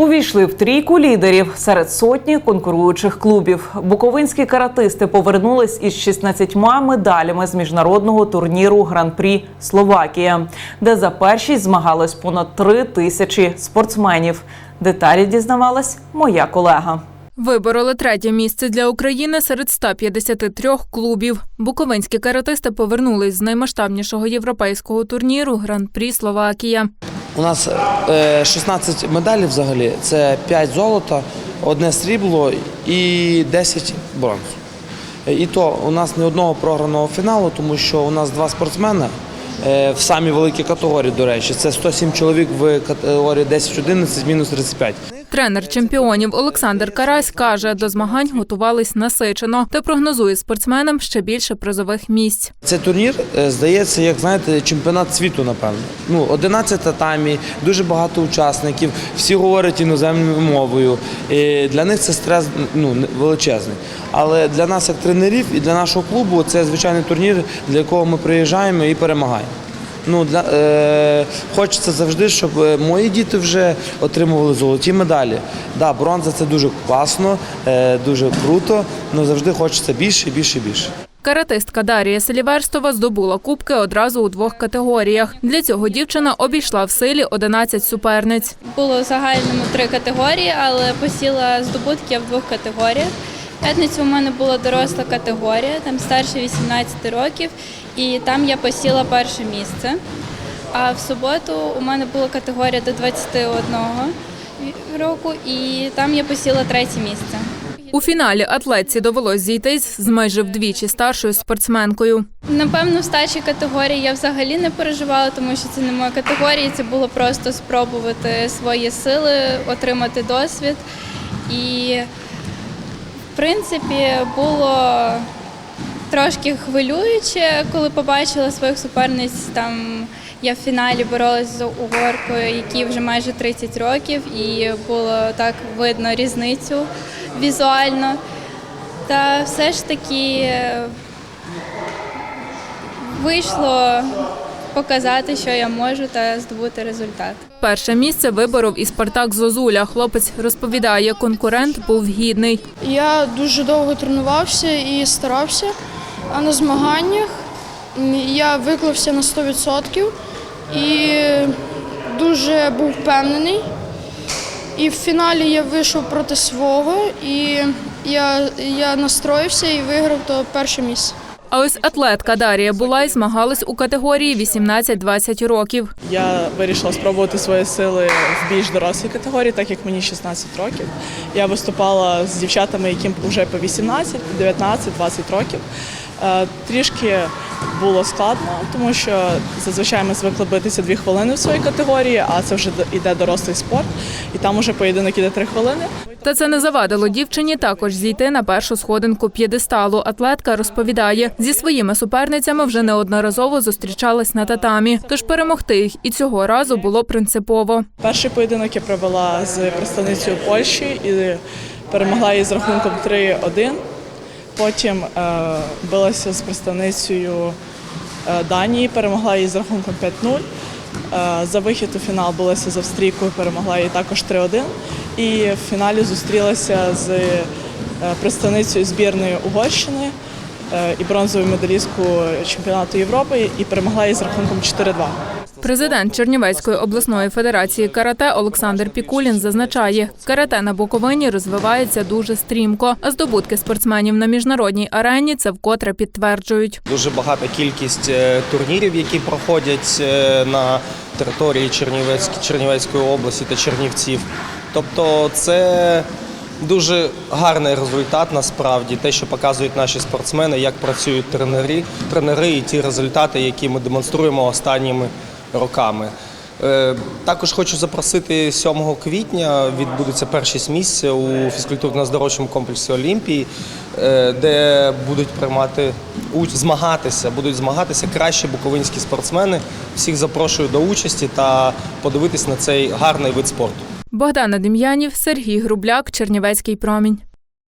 Увійшли в трійку лідерів серед сотні конкуруючих клубів. Буковинські каратисти повернулись із 16 медалями з міжнародного турніру Гран-прі Словакія, де за першість змагалось понад три тисячі спортсменів. Деталі дізнавалась моя колега. Вибороли третє місце для України серед 153 клубів. Буковинські каратисти повернулись з наймасштабнішого європейського турніру Гран-прі Словакія. У нас е, 16 медалей взагалі. Це 5 золота, одне срібло і 10 бронз. Е, І то у нас не одного програного фіналу, тому що у нас два спортсмени е, в самій великій категорії, до речі. Це 107 чоловік в категорії 10-11, мінус 35. Тренер чемпіонів Олександр Карась каже, до змагань готувались насичено та прогнозує спортсменам ще більше призових місць. Цей турнір е, здається, як знаєте, чемпіонат світу, напевно. Ну, 11 татамі, дуже багато учасників, всі говорять іноземною мовою. І для них це стрес ну, величезний. Але для нас, як тренерів, і для нашого клубу, це звичайний турнір, для якого ми приїжджаємо і перемагаємо. Ну, для, е, хочеться завжди, щоб е, мої діти вже отримували золоті медалі. Да, бронза це дуже класно, е, дуже круто, але завжди хочеться більше, більше, більше. Каратистка Дарія Селіверстова здобула кубки одразу у двох категоріях. Для цього дівчина обійшла в силі 11 суперниць. Було в загальному три категорії, але посіла здобутки в двох категоріях. В П'ятницю у мене була доросла категорія, там старше 18 років, і там я посіла перше місце. А в суботу у мене була категорія до 21 року, і там я посіла третє місце. У фіналі атлетці довелось зійтись з майже вдвічі старшою спортсменкою. Напевно, в старшій категорії я взагалі не переживала, тому що це не моя категорія. Це було просто спробувати свої сили, отримати досвід. І, в принципі, було трошки хвилююче, коли побачила своїх суперниць. Там я в фіналі боролась з угоркою, якій вже майже 30 років, і було так видно різницю візуально. Та все ж таки е, вийшло показати, що я можу, та здобути результат. Перше місце виборов і Спартак Зозуля. Хлопець розповідає, конкурент був гідний. Я дуже довго тренувався і старався, а на змаганнях я виклався на 100% і дуже був впевнений. І в фіналі я вийшов проти свого, і я, я настроївся і виграв то перше місце. А ось атлетка Дарія Булай змагалась у категорії 18-20 років. Я вирішила спробувати свої сили в більш дорослій категорії, так як мені 16 років. Я виступала з дівчатами, яким вже по 18, 19, 20 років. Е, Трішки було складно, тому що зазвичай ми звикли битися дві хвилини в своїй категорії, а це вже йде дорослий спорт, і там уже поєдинок іде три хвилини. Та це не завадило дівчині також зійти на першу сходинку п'єдесталу. Атлетка розповідає, зі своїми суперницями вже неодноразово зустрічалась на татамі, тож перемогти їх і цього разу було принципово. Перший поєдинок я провела з представницею Польщі і перемогла її з рахунком 3-1. Потім е, билася з представницею е, Данії, перемогла її з рахунком 5-0. Е, за вихід у фінал билася з Австрійкою, перемогла її також 3-1. І в фіналі зустрілася з представницею збірної Угорщини і бронзовою медалісткою чемпіонату Європи і перемогла її з рахунком 4-2. Президент Чернівецької обласної федерації карате Олександр Пікулін зазначає, карате на Буковині розвивається дуже стрімко, а здобутки спортсменів на міжнародній арені це вкотре підтверджують. Дуже багата кількість е, турнірів, які проходять е, на території Чернівецьк- Чернівецької області та Чернівців. Тобто це дуже гарний результат насправді, те, що показують наші спортсмени, як працюють тренери, тренери і ті результати, які ми демонструємо останніми роками. Е, Також хочу запросити 7 квітня відбудеться першість місце у фізкультурно-здоровчому комплексі Олімпії, е, де будуть приймати змагатися, будуть змагатися кращі буковинські спортсмени. Всіх запрошую до участі та подивитись на цей гарний вид спорту. Богдана Дем'янів, Сергій Грубляк, Чернівецький промінь.